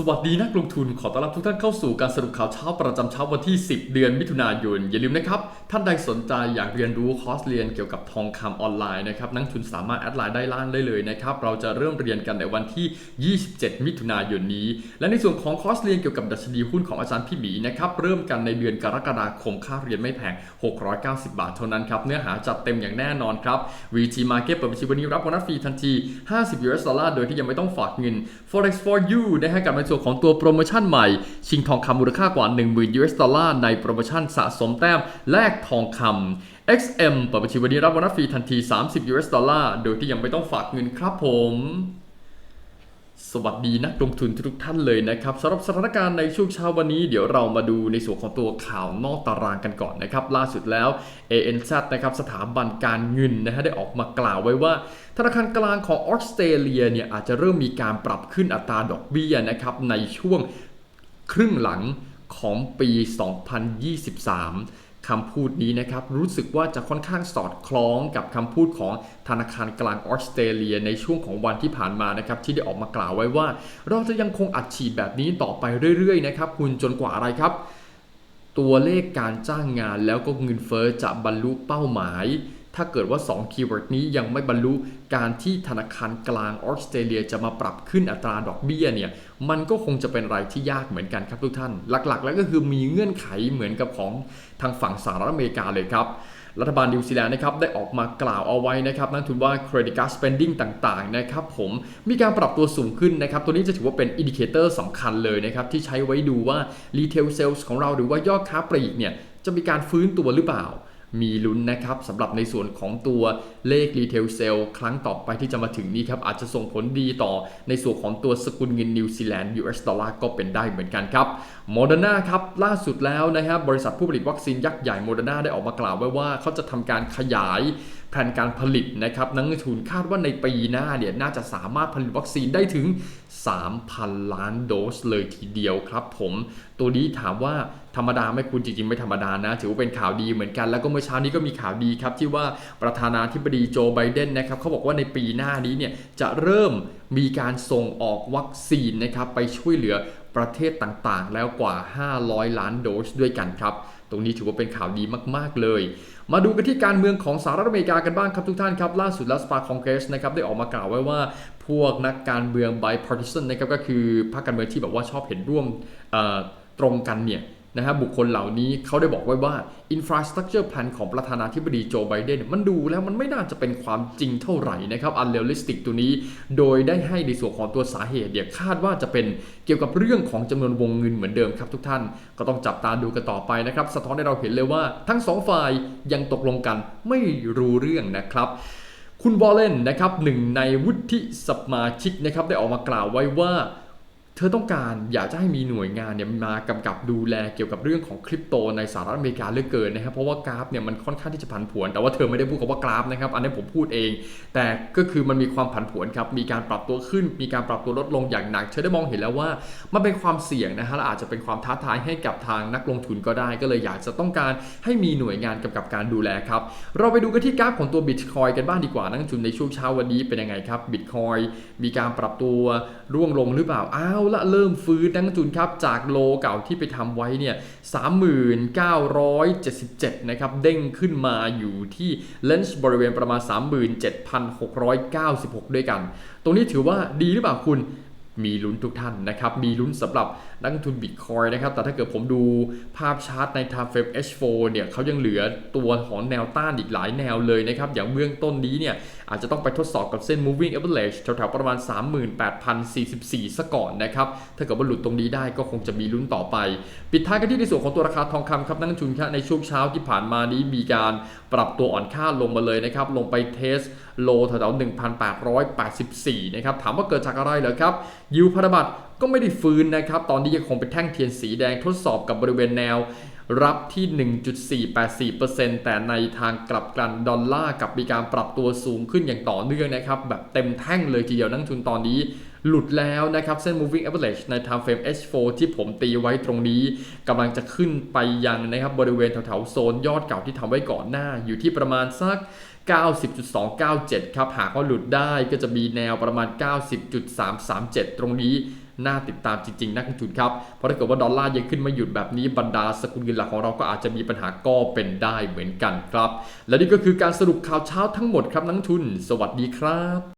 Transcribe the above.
สวัสดีนักลงทุนขอต้อนรับทุกท่านเข้าสู่การสรุปข่าวเช้าประจำเช้าวันที่ 10 เดือนมิถุนายน อย่าลืมนะครับ ท่านใดสนใจอยากเรียนรู้คอร์สเรียนเกี่ยวกับทองคำออนไลน์นะครับนักทุนสามารถแอดไลน์ได้ล่างได้เลยนะครับเราจะเริ่มเรียนกันในวันที่ 27 มิถุนายนนี้ และในส่วนของคอร์สเรียนเกี่ยวกับดัชนีหุ้นของอาจารย์พี่หมีนะครับเริ่มกันในเดือนกรกฎาคมค่าเรียนไม่แพง 690 บาทเท่านั้นครับเนื้อหาจัดเต็มอย่างแน่นอนครับ VT Market เปิดบัญชีวันนี้รับโบนัสฟรีทันที 50 US ดอลลาร์โดยที่ยังไม่ต้องฝากเงิน Forex for you ได้ให้กับส่วนของตัวโปรโมชั่นใหม่ ชิงทองคำมูลค่ากว่า 10,000 US ดอลลาร์ในโปรโมชั่นสะสมแต้มแลกทองคำ XM เปิดบัญชีวันนี้รับโบนัสฟรีทันที 30 US ดอลลาร์โดยที่ยังไม่ต้องฝากเงินครับผม สวัสดีนักลงทุนทุกท่านเลยนะครับสำหรับสถานการณ์ในช่วงเช้าวันนี้ เดี๋ยวเรามาดูในส่วนของตัวข่าวนอกตารางกันก่อนนะครับ ล่าสุดแล้ว ANZ นะครับสถาบันการเงินนะฮะได้ออกมากล่าวไว้ว่า ธนาคารกลางของออสเตรเลียเนี่ยอาจจะเริ่มมีการปรับขึ้นอัตราดอกเบี้ยนะครับในช่วงครึ่งหลังของปี 2023 คำพูดนี้นะครับ รู้สึกว่าจะค่อนข้างสอดคล้องกับคำพูดของธนาคารกลางออสเตรเลียในช่วงของวันที่ผ่านมานะครับที่ได้ออกมากล่าวไว้ว่า เราจะยังคงอัดฉีดแบบนี้ต่อไปเรื่อยๆนะครับคุณจนกว่าอะไรครับ ตัวเลขการจ้างงานแล้วก็เงินเฟ้อจะบรรลุเป้าหมาย ถ้าเกิดว่า 2 คีย์เวิร์ดนี้ยังไม่บรรลุการที่ธนาคารกลางออสเตรเลียจะมาปรับขึ้นอัตราดอกเบี้ยเนี่ยมันก็คงจะเป็นอะไรที่ยากเหมือนกันครับทุกท่าน หลักๆ แล้วก็คือมีเงื่อนไขเหมือนกับของทางฝั่งสหรัฐอเมริกาเลยครับรัฐบาลนิวซีแลนด์นะครับได้ออกมากล่าวเอาไว้นะครับนั่นถือว่า credit card spending ต่างๆนะครับผมมีการปรับตัวสูงขึ้นนะครับ ตัวนี้จะถือว่าเป็นอินดิเคเตอร์สำคัญเลยนะครับที่ใช้ไว้ดูว่า retail sales ของเราหรือว่ายอดค้าปลีกเนี่ยจะมีการฟื้นตัวหรือเปล่า มีลุ้นนะครับสำหรับในส่วนของตัวเลขรีเทลเซลล์ครั้งต่อไปที่จะมาถึงนี้ครับอาจจะส่งผลดีต่อในส่วนของตัวสกุลเงินนิวซีแลนด์ US ดอลลาร์ก็เป็นได้เหมือนกันครับโมเดอร์นาครับล่าสุดแล้วนะครับบริษัทผู้ผลิตวัคซีนยักษ์ใหญ่โมเดอร์นาได้ออกมากล่าวไว้ว่าเขาจะทำการขยายแผนการผลิตนะครับนักลงทุนคาดว่าในปีหน้าเนี่ยน่าจะสามารถผลิตวัคซีนได้ถึง 3,000 ล้านโดสเลยทีเดียวครับผมตัวนี้ถามว่าธรรมดาไหม่คุณจริงๆ ไม่ธรรมดานะ ถือว่าเป็นข่าวดีเหมือนกันแล้วก็เมื่อเช้านี้ก็มีข่าวดีครับ ที่ว่าประธานาธิบดีโจไบเดนนะครับเขาบอกว่าในปีหน้านี้เนี่ยจะเริ่มมีการส่งออกวัคซีนนะครับไปช่วยเหลือประเทศต่างๆ แล้วกว่า 500 ล้านโดสด้วยกันครับ ตรงนี้ถือว่าเป็นข่าวดีมาก ๆ เลย มาดูกันที่การเมืองของสหรัฐอเมริกากันบ้างครับทุกท่านครับ ล่าสุดแล้วสปาคองเกรสนะครับได้ออกมากล่าวไว้ว่าพวกนักการเมือง bipartisan นะครับก็คือพรรคการเมืองที่แบบว่าชอบเห็นร่วมตรงกันเนี่ย นะฮะบบุคคลเหล่านี้เขาได้บอกไว้ว่า infrastructure plan ของประธานาธิบดีโจไบเดนมันดูแล้วมันไม่น่าจะเป็นความจริงเท่าไหร่นะครับ unrealistic ตัวนี้ โดยได้ให้ในส่วนของตัวสาเหตุเนี่ยวคาดว่าจะเป็นเกี่ยวกับเรื่องของจำนวนวงเงินเหมือนเดิมครับทุกท่าน ก็ต้องจับตาดูกันต่อไปนะครับ สะท้อนให้เราเห็นเลยว่า ทั้งสองฝ่ายยังตกลงกันไม่รู้เรื่องนะครับคุณวอลเลนนะครับหนึ่งในวุฒิสมาชิกนะครับได้ออกมากล่าวไว้ว่า เธอต้องการอยากจะให้มีหน่วยงานเนี่ยมากำกับดูแลเกี่ยวกับเรื่องของคริปโตในสหรัฐอเมริกาเหลือเกินนะครับเพราะว่ากราฟเนี่ยมันค่อนข้างที่จะผันผวน แต่ว่าเธอไม่ได้พูดคำว่ากราฟนะครับอันนี้ผมพูดเอง แต่ก็คือมันมีความผันผวนครับมีการปรับตัวขึ้น มีการปรับตัวลดลงอย่างหนัก เธอได้มองเห็นแล้วว่ามันเป็นความเสี่ยงนะฮะและอาจจะเป็นความท้าทายให้กับทางนักลงทุนก็ได้ ก็เลยอยากจะต้องการให้มีหน่วยงานกำกับการดูแลครับเราไปดูกันที่กราฟของตัวบิตคอยกันบ้างดีกว่านักลงทุนในช่วงเช้าวันนี้เป็นยังไงครับบิตคอยมีการปรับตัวร่วงลงหรือเปล่าอ้าวละเริ่มฟื้นนักทุนครับ จากโลเก่าที่ไปทำไว้เนี่ย3977 นะครับ เด้งขึ้นมาอยู่ที่เลนส์บริเวณประมาณ 37,696 ด้วยกัน ตรงนี้ถือว่าดีหรือเปล่าคุณมีลุ้นทุกท่านนะครับ มีลุ้นสำหรับนักทุนบิตคอยนะครับ แต่ถ้าเกิดผมดูภาพชาร์ตใน Time Frame H4 เนี่ยเขายังเหลือตัวของแนวต้านอีกหลายแนวเลยนะครับ อย่างเบื้องต้นนี้เนี่ยอาจจะต้องไปทดสอบกับเส้น moving average แถวๆประมาณ 38,044 ซะก่อนนะครับ ถ้าเกิดว่าหลุดตรงนี้ได้ก็คงจะมีลุ้นต่อไป ปิดท้ายกันที่ในส่วนของตัวราคาทองคำครับนักลงทุนครับในช่วงเช้าที่ผ่านมานี้มีการปรับตัวอ่อนค่าลงมาเลยนะครับ ลงไปเทสโลแถวๆ1,884 นะครับ ถามว่าเกิดจากอะไรเหรอครับ ยิวพันธบัตรก็ไม่ได้ฟื้นนะครับ ตอนนี้ยังคงเป็นแท่งเทียนสีแดงทดสอบกับบริเวณแนว รับที่ 1.484%แต่ในทางกลับกันดอลลาร์กับมีการปรับตัวสูงขึ้นอย่างต่อเนื่องนะครับ แบบเต็มแท่งเลยทีเดียวนักทุนตอนนี้หลุดแล้วนะครับเส้น moving average ใน time frame H4 ที่ผมตีไว้ตรงนี้กำลังจะขึ้นไปยังนะครับบริเวณแถวๆโซนยอดเก่าที่ทำไว้ก่อนหน้าอยู่ที่ประมาณสัก 90.297 ครับ หากว่าหลุดได้ก็จะมีแนวประมาณ 90.337 ตรงนี้ น่าติดตามจริงๆนักลงทุนครับ เพราะถ้าเกิดว่าดอลลาร์ยังขึ้นมาหยุดแบบนี้บรรดาสกุลเงินหลักของเราก็อาจจะมีปัญหาก็เป็นได้เหมือนกันครับ และนี่ก็คือการสรุปข่าวเช้าทั้งหมดครับนักลงทุน สวัสดีครับ